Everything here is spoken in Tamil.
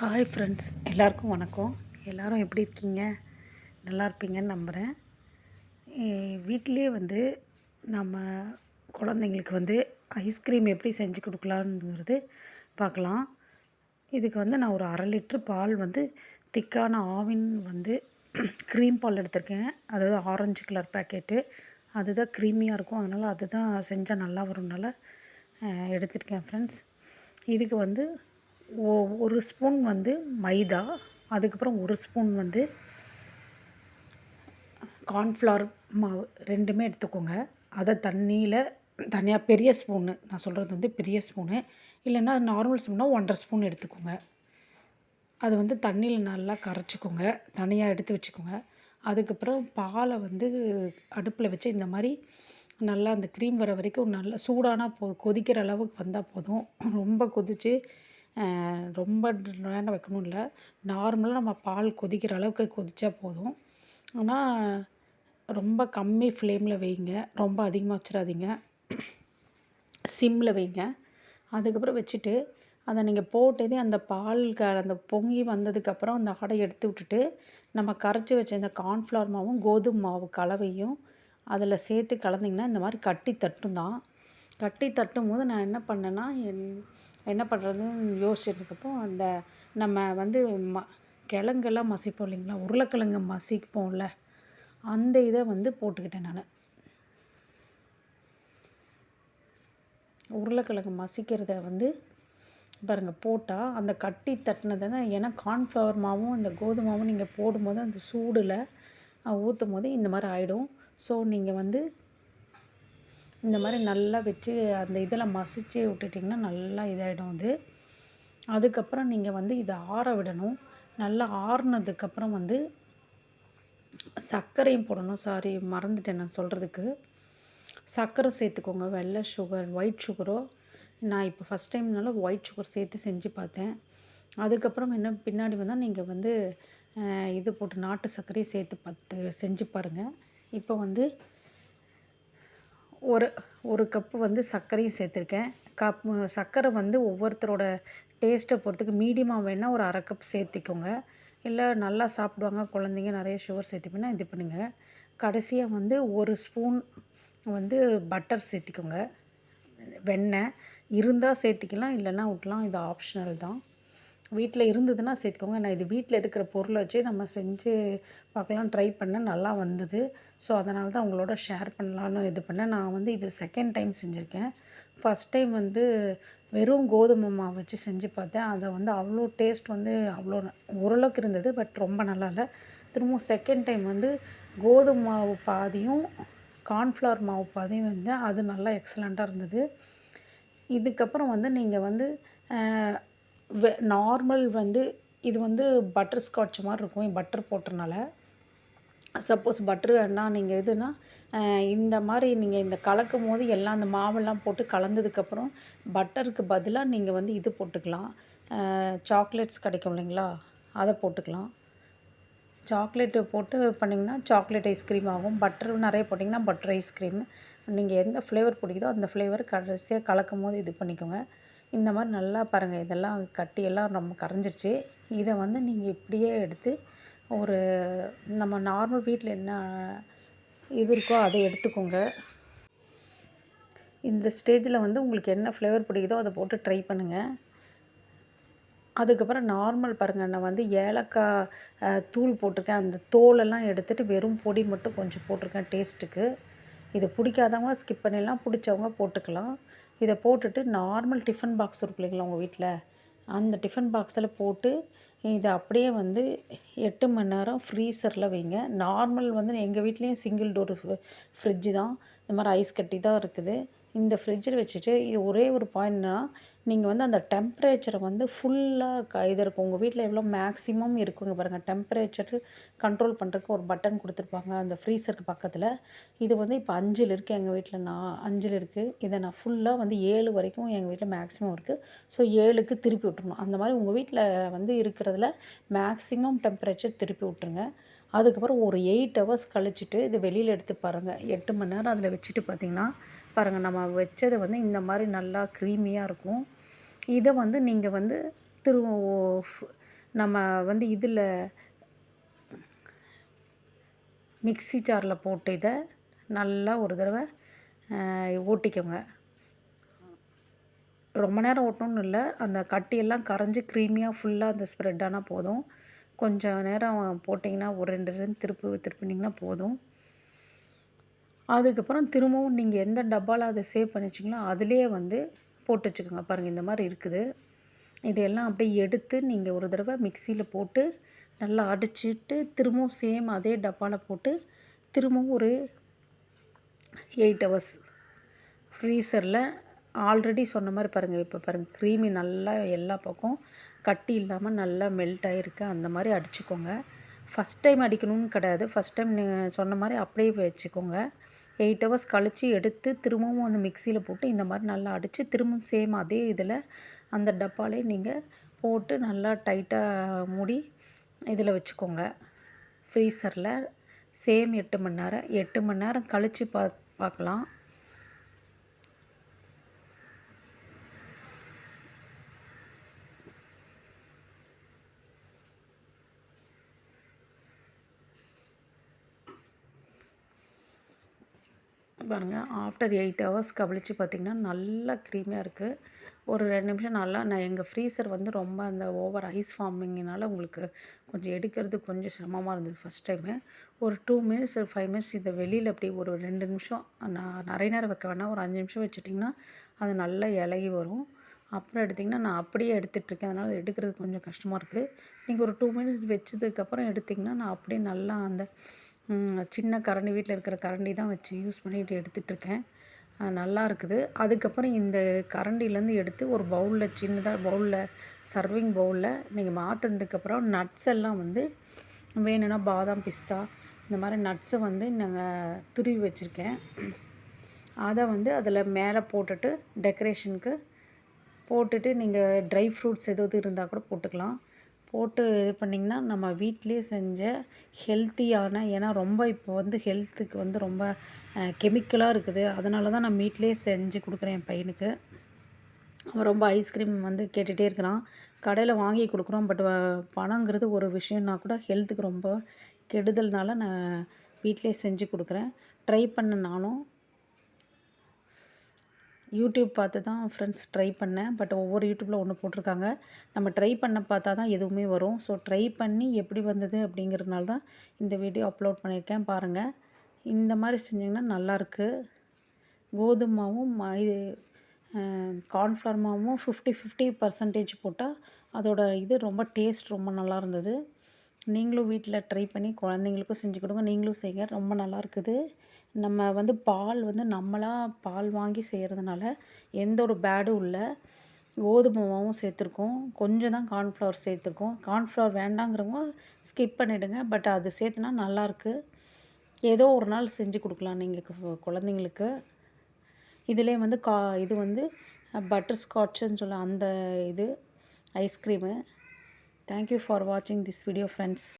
ஹாய் ஃப்ரெண்ட்ஸ் எல்லாருக்கும் வணக்கம். எல்லோரும் எப்படி இருக்கீங்க? நல்லா இருப்பீங்கன்னு நம்புகிறேன் வீட்டிலே வந்து நம்ம குழந்தைங்களுக்கு வந்து ஐஸ்கிரீம் எப்படி செஞ்சு கொடுக்கலாங்கிறது பார்க்கலாம். இதுக்கு வந்து நான் ஒரு அரை லிட்ரு பால் வந்து திக்கான ஆவின் வந்து க்ரீம் பால் எடுத்திருக்கேன். அதாவது ஆரஞ்சு கலர் பேக்கெட்டு அதுதான் க்ரீமியாக இருக்கும். அதனால் அதுதான் செஞ்சால் நல்லா வரும்னால எடுத்திருக்கேன் ஃப்ரெண்ட்ஸ் இதுக்கு வந்து ஒரு ஸ்பூன் வந்து மைதா அதுக்கப்புறம் ஒரு ஸ்பூன் வந்து கார்ன்ஃப்ளவர் மாவு ரெண்டுமே எடுத்துக்கோங்க. அதை தண்ணியில் தனியாக பெரிய ஸ்பூனு நான் சொல்கிறது வந்து பெரிய ஸ்பூனு. இல்லைன்னா நார்மல் ஸ்பூன்னா ஒன்றரை ஸ்பூன் எடுத்துக்கோங்க. அது வந்து தண்ணியில் நல்லா கரைச்சிக்கோங்க. தனியாக எடுத்து வச்சுக்கோங்க. அதுக்கப்புறம் பாலை வந்து அடுப்பில் வச்சு இந்த மாதிரி நல்லா அந்த க்ரீம் வர வரைக்கும் நல்லா சூடானா போ கொதிக்கிற அளவுக்கு வந்தால் போதும். ரொம்ப கொதித்து ரொம்ப நேரம் வைக்கணும் இல்லை. நார்மலாக நம்ம பால் கொதிக்கிற அளவுக்கு கொதித்தா போதும். ஆனால் ரொம்ப கம்மி ஃப்ளேமில் வைங்க. ரொம்ப அதிகமாக வச்சிடாதீங்க. சிம்மில் வைங்க. அதுக்கப்புறம் வச்சுட்டு அதை நீங்கள் போட்டதே அந்த பால் க அந்த பொங்கி வந்ததுக்கப்புறம் அந்த ஆடை எடுத்து விட்டுட்டு நம்ம கரைச்சி வச்ச இந்த கார்ன்ஃப்ளவர் மாவும் கோதுமை மாவு கலவையும் அதில் சேர்த்து கலந்திங்கன்னா இந்த மாதிரி கட்டி தட்டும் தான் கட்டி தட்டும் போது நான் என்ன பண்ணேன்னா என் என்ன பண்ணுறதுன்னு யோசிச்சதுக்கப்போ அந்த நம்ம வந்து ம கிழங்கெல்லாம் மசிப்போம் இல்லைங்களா? உருளைக்கிழங்கு மசிப்போம்ல. அந்த இதை வந்து போட்டுக்கிட்டேன் நான். உருளைக்கிழங்கு மசிக்கிறத வந்து பாருங்கள் போட்டால் அந்த கட்டி தட்டினதை தான் ஏன்னா கார்ன்ஃப்ளவர் மாவும் அந்த கோதுமை மாவும் நீங்கள் போடும்போது அந்த சூடில் ஊற்றும் போது இந்த மாதிரி ஆகிடும் ஸோ நீங்கள் வந்து இந்த மாதிரி நல்லா வச்சு அந்த இதில் மசிச்சு விட்டுட்டிங்கன்னா நல்லா இதாகிடும் அது. அதுக்கப்புறம் நீங்கள் வந்து இதை ஆற விடணும். நல்லா ஆறுனதுக்கப்புறம் வந்து சர்க்கரையும் போடணும். சாரி மறந்துட்டேன் நான் சொல்கிறதுக்கு சர்க்கரை சேர்த்துக்கோங்க. வெள்ளை சுகர் ஒயிட் சுகரோ நான் இப்போ ஃபஸ்ட் டைம்னால ஒயிட் சுகர் சேர்த்து செஞ்சு பார்த்தேன். அதுக்கப்புறம் என்ன பின்னாடி வந்தால் நீங்கள் வந்து இது போட்டு நாட்டு சர்க்கரையும் சேர்த்து பார்த்து செஞ்சு பாருங்கள் இப்போ வந்து ஒரு ஒரு கப்பு வந்து சர்க்கரையும் சேர்த்துருக்கேன். கப் சர்க்கரை வந்து ஒவ்வொருத்தரோட டேஸ்ட்டை பொறுத்துக்கு மீடியமாக வேணால் ஒரு அரை கப் சேர்த்திக்கோங்க. இல்லை நல்லா சாப்பிடுவாங்க குழந்தைங்க நிறைய சுகர் சேர்த்திப்பேன்னா இது பண்ணுங்கள் கடைசியாக வந்து ஒரு ஸ்பூன் வந்து பட்டர் சேர்த்திக்கோங்க. வெண்ணெய். இருந்தால் சேர்த்திக்கலாம் இல்லைன்னா விட்லாம் இது ஆப்ஷனல் தான். வீட்டில் இருந்ததுன்னா சேர்த்துக்கோங்க. நான் இது வீட்டில் இருக்கிற பொருளை வச்சு நம்ம செஞ்சு பார்க்கலாம் ட்ரை பண்ணேன். நல்லா வந்தது. ஸோ அதனால தான் உங்களோட ஷேர் பண்ணலான்னு இது பண்ணேன். நான் வந்து இது செகண்ட் டைம் செஞ்சுருக்கேன். ஃபஸ்ட் டைம் வந்து வெறும் கோதுமை மாவு வச்சு செஞ்சு பார்த்தேன். அதை வந்து அவ்வளோ டேஸ்ட் வந்து அவ்வளோ ஓரளவுக்கு இருந்தது பட் ரொம்ப நல்லா இல்லை. திரும்பவும் செகண்ட் டைம் வந்து கோதுமை மாவு பாதியும் கார்ன்ஃப்ளவர் மாவு பாதியும் வந்து அது நல்லா எக்ஸலண்ட்டாக இருந்தது. இதுக்கப்புறம் வந்து நீங்கள் வந்து நார்மல் வந்து இது வந்து பட்டர் ஸ்காட்ச் மாதிரி இருக்கும். பட்டர் போட்டனால சப்போஸ் பட்டர் வேணா நீங்கள் எதுனா இந்த மாதிரி நீங்கள் இந்த கலக்கும் போது எல்லாம் அந்த மாவெல்லாம் போட்டு கலந்ததுக்கப்புறம் பட்டருக்கு பதிலாக நீங்கள் வந்து இது போட்டுக்கலாம். சாக்லேட்ஸ் கிடைக்கும் இல்லைங்களா? அதை போட்டுக்கலாம். சாக்லேட்டு போட்டு பண்ணிங்கன்னா சாக்லேட் ஐஸ்கிரீம் ஆகும். பட்டர் நிறைய போட்டிங்கன்னா பட்டர் ஐஸ்கிரீம் நீங்கள் எந்த ஃப்ளேவர் பிடிக்குதோ அந்த ஃப்ளேவர் கடைசியாக கலக்கும் போது இது பண்ணிக்கோங்க. இந்த மாதிரி நல்லா பாருங்கள் இதெல்லாம் கட்டியெல்லாம் ரொம்ப கரைஞ்சிருச்சு. இதை வந்து நீங்கள் இப்படியே எடுத்து ஒரு நம்ம நார்மல் வீட்டில் என்ன இது இருக்கோ அதை எடுத்துக்கோங்க. இந்த ஸ்டேஜில் வந்து உங்களுக்கு என்ன ஃப்ளேவர் பிடிக்குதோ அதை போட்டு ட்ரை பண்ணுங்கள் அதுக்கப்புறம் நார்மல் பாருங்கள் நான் வந்து ஏலக்காய் தூள் போட்டிருக்கேன். அந்த தோலெல்லாம் எடுத்துகிட்டு வெறும் பொடி மட்டும் கொஞ்சம் போட்டிருக்கேன் டேஸ்ட்டுக்கு. இது பிடிக்காதவங்க ஸ்கிப் பண்ணிடலாம் பிடிச்சவங்க போட்டுக்கலாம். இதை போட்டுட்டு நார்மல் டிஃபன் பாக்ஸ் இருக்கு இல்லைங்களா உங்கள் வீட்டில் அந்த டிஃபன் பாக்ஸில் போட்டு இதை அப்படியே வந்து எட்டு மணி நேரம் ஃப்ரீசரில் வைங்க. நார்மல் வந்து எங்கள் வீட்லேயும் சிங்கிள் டோர் ஃப்ரிட்ஜு தான். இந்த மாதிரி ஐஸ் கட்டி தான் இருக்குது. இந்த ஃப்ரிட்ஜில் வச்சுட்டு இது ஒரே ஒரு பாயிண்ட்னா நீங்கள் வந்து அந்த டெம்ப்ரேச்சரை வந்து ஃபுல்லாக க இது இருக்கும். உங்கள் வீட்டில் எவ்வளோ மேக்ஸிமம் இருக்குங்க பாருங்கள் டெம்ப்ரேச்சர் கண்ட்ரோல் பண்ணுறதுக்கு ஒரு பட்டன் கொடுத்துருப்பாங்க. அந்த ஃப்ரீசருக்கு பக்கத்தில். இது வந்து இப்போ அஞ்சில் இருக்குது எங்கள் வீட்டில் நான் அஞ்சில் இருக்குது இதை நான் ஃபுல்லாக வந்து ஏழு வரைக்கும் எங்கள் வீட்டில் மேக்ஸிமம் இருக்குது ஸோ ஏழுக்கு திருப்பி விட்டுருணும் அந்த மாதிரி உங்கள் வீட்டில் வந்து இருக்கிறதுல மேக்ஸிமம் டெம்ப்ரேச்சர் திருப்பி விட்ருங்க அதுக்கப்புறம் ஒரு எயிட் ஹவர்ஸ் கழிச்சிட்டு இது வெளியில் எடுத்து பாருங்கள் எட்டு மணி நேரம் அதில் வச்சுட்டு பார்த்தீங்கன்னா பாருங்கள் நம்ம வச்சது வந்து இந்த மாதிரி நல்லா க்ரீமியாக இருக்கும். இதை வந்து நீங்கள் வந்து திரு நம்ம வந்து இதில் மிக்ஸி ஜாரில் போட்டு இதை நல்லா ஒரு தடவை ஓட்டிக்கோங்க. ரொம்ப நேரம் ஓட்டணும்னு இல்லை. அந்த கட்டியெல்லாம் கரைஞ்சி க்ரீமியாக ஃபுல்லாக அந்த ஸ்ப்ரெட் ஆனால் போதும். கொஞ்சம் நேரம் போட்டிங்கன்னா ஒரு ரெண்டு ரெண்டு திருப்பு திருப்பினிங்கன்னா போதும். அதுக்கப்புறம் திரும்பவும் நீங்கள் எந்த டப்பாவில் அதை சேவ் பண்ணி வச்சிங்களோ அதிலே வந்து போட்டு வச்சுக்கோங்க. பாருங்கள் இந்த மாதிரி இருக்குது. இதையெல்லாம் அப்படியே எடுத்து நீங்கள் ஒரு தடவை மிக்சியில் போட்டு நல்லா அடிச்சிட்டு திரும்பவும் சேம் அதே டப்பாவில் போட்டு திரும்பவும் ஒரு எயிட் ஹவர்ஸ் ஃப்ரீசரில் ஆல்ரெடி சொன்ன மாதிரி பாருங்கள் இப்போ பாருங்கள் க்ரீமி நல்லா எல்லா பக்கம் கட்டி இல்லாமல் நல்லா மெல்ட் ஆகிருக்கு அந்த மாதிரி அடிச்சுக்கோங்க. ஃபஸ்ட் டைம் அடிக்கணும்னு கிடையாது. ஃபஸ்ட் டைம் நீங்கள் சொன்ன மாதிரி அப்படியே வச்சுக்கோங்க. எயிட் ஹவர்ஸ் கழித்து எடுத்து திரும்பவும் அந்த மிக்சியில் போட்டு இந்த மாதிரி நல்லா அடித்து திரும்பவும் சேம் அதே இதில் அந்த டப்பாலே நீங்கள் போட்டு நல்லா டைட்டாக மூடி இதில் வச்சுக்கோங்க. ஃப்ரீசரில் சேம் எட்டு மணி நேரம் எட்டு மணி நேரம் கழித்து பா பார்க்கலாம். பாருங்கள் ஆஃப்டர் எயிட் ஹவர்ஸ் கழிச்சு பார்த்திங்கன்னா நல்லா க்ரீமியாக இருக்குது ஒரு ரெண்டு நிமிஷம் நல்லா நான் எங்கள் ஃப்ரீசர் வந்து ரொம்ப அந்த ஓவர் ஐஸ் ஃபார்மிங்னால உங்களுக்கு கொஞ்சம் எடுக்கிறது கொஞ்சம் சிரமமாக இருந்தது ஃபஸ்ட் டைமு ஒரு டூ மினிட்ஸ் ஃபைவ் மினிட்ஸ் இதை வெளியில் அப்படி ஒரு ரெண்டு நிமிஷம் நான் நிறைய நேரம் வைக்க வேணாம். ஒரு அஞ்சு நிமிஷம் வச்சிட்டிங்கன்னா அது நல்லா இலகி வரும். அப்புறம் எடுத்திங்கன்னா நான் அப்படியே எடுத்துகிட்ருக்கேன் அதனால் எடுக்கிறது கொஞ்சம் கஷ்டமாக இருக்குது நீங்கள் ஒரு டூ மினிட்ஸ் வச்சதுக்கப்புறம் எடுத்திங்கன்னா நான் அப்படியே நல்லா அந்த சின்ன கரண்டி வீட்டில் இருக்கிற கரண்டி தான் வச்சு யூஸ் பண்ணிட்டு எடுத்துகிட்ருக்கேன் நல்லா இருக்குது. அதுக்கப்புறம் இந்த கரண்டிலேருந்து எடுத்து ஒரு பவுலில் சின்னதாக பவுலில் சர்விங் பவுலில் நீங்கள் மாற்றினதுக்கப்புறம் நட்ஸ் எல்லாம் வந்து வேணும்னா பாதாம் பிஸ்தா இந்த மாதிரி நட்ஸை வந்து நாங்கள் துருவி வச்சுருக்கேன். அதை வந்து அதில் மேலே போட்டுட்டு டெக்கரேஷனுக்கு போட்டுட்டு நீங்கள் ட்ரை ஃப்ரூட்ஸ் எதாவது இருந்தால் கூட போட்டுக்கலாம். போட்டு இது பண்ணிங்கன்னா நம்ம வீட்டிலே செஞ்ச ஹெல்த்தியான ஏன்னா ரொம்ப இப்போ வந்து ஹெல்த்துக்கு வந்து ரொம்ப கெமிக்கலாக இருக்குது. அதனால தான் நான் வீட்டிலே செஞ்சு கொடுக்குறேன் என் பையனுக்கு. அவன் ரொம்ப ஐஸ்கிரீம் வந்து கேட்டுகிட்டே இருக்கிறான். கடையில் வாங்கி கொடுக்குறோம். பட் பணங்கிறது ஒரு விஷயம்னா கூட ஹெல்த்துக்கு ரொம்ப கெடுதல்னால நான் வீட்டிலே செஞ்சு கொடுக்குறேன். ட்ரை பண்ண நானும் யூடியூப் பார்த்து தான் ஃப்ரெண்ட்ஸ் ட்ரை பண்ணேன். பட் ஒவ்வொரு யூடியூப்பில் ஒன்று போட்டிருக்காங்க. நம்ம ட்ரை பண்ண பார்த்தா தான் எதுவுமே வரும். ஸோ ட்ரை பண்ணி எப்படி வந்தது அப்படிங்கிறதுனால தான் இந்த வீடியோ அப்லோட் பண்ணியிருக்கேன். பாருங்கள் இந்த மாதிரி செஞ்சிங்கன்னா நல்லாயிருக்கு கோதுமாவும் இது கார்ன்ஃப்ளவர் மாவும் ஃபிஃப்டி ஃபிஃப்டி பர்சன்டேஜ் போட்டால் அதோட இது ரொம்ப டேஸ்ட் ரொம்ப நல்லா இருந்தது. நீங்களும் வீட்டில் ட்ரை பண்ணி குழந்தைங்களுக்கும் செஞ்சு கொடுங்க. நீங்களும் செய்யுங்க ரொம்ப நல்லா இருக்குது நம்ம வந்து பால் வந்து நம்மளாக பால் வாங்கி செய்கிறதுனால எந்த ஒரு பேடும் இல்லை. கோதுமை மாவும் சேர்த்துருக்கோம். கொஞ்சம் தான் கார்ன்ஃப்ளவர் சேர்த்துருக்கோம். கார்ன்ஃப்ளவர் வேண்டாங்கிறவங்க ஸ்கிப் பண்ணிவிடுங்க பட் அது சேர்த்துனா நல்லாயிருக்கு ஏதோ ஒரு நாள் செஞ்சு கொடுக்கலாம் நீங்கள் குழந்தைங்களுக்கு. இதிலே வந்து கா இது வந்து பட்டர் ஸ்காட்சுன்னு சொல்ல அந்த இது ice cream Thank you for watching this video friends.